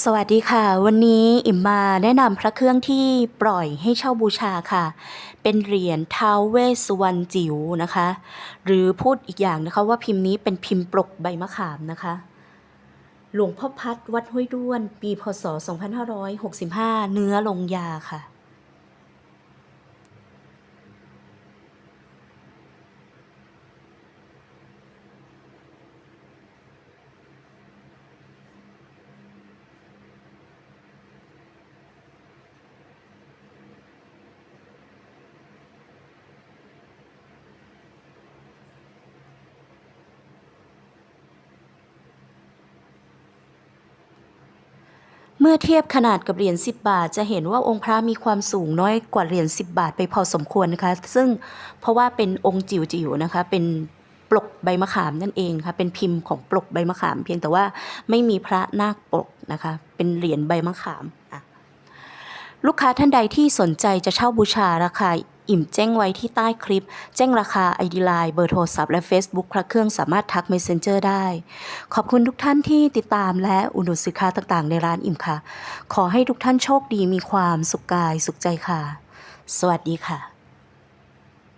สวัสดีค่ะ วันนี้อิ่มมาแนะนำพระเครื่องที่ปล่อยให้เช่าบูชาค่ะ เป็นเหรียญท้าวเวสสุวรรณจิ๋วนะคะ หรือพูดอีกอย่างนะคะว่าพิมพ์นี้เป็นพิมพ์ปลกใบมะขามนะคะ หลวงพ่อพัดวัดห้วยด้วน ปีพศ 2565 เนื้อลงยาค่ะ เมื่อเทียบขนาดกับเหรียญ10 บาท จะเห็นว่าองค์พระมีความสูงน้อยกว่าเหรียญ10 บาทไปพอสมควรนะคะ ซึ่งเพราะว่าเป็นองค์จิ๋วๆนะคะ เป็นปลกใบมะขามนั่นเองค่ะ เป็นพิมพ์ของปลกใบมะขาม เพียงแต่ว่าไม่มีพระนาคปลกนะคะ เป็นเหรียญใบมะขาม ลูกค้าท่านใดที่สนใจจะเช่าบูชาราคา อิ่มแจ้งไว้ที่ใต้คลิป แจ้งราคา ID Line เบอร์โทรศัพท์และ Facebook พระเครื่องสามารถทัก Messenger ได้ ขอบคุณทุกท่านที่ติดตามและอุดหนุนสินค้าต่างๆ ในร้านอิ่มค่ะ ขอให้ทุกท่านโชคดีมีความสุขกายสุขใจค่ะ สวัสดีค่ะ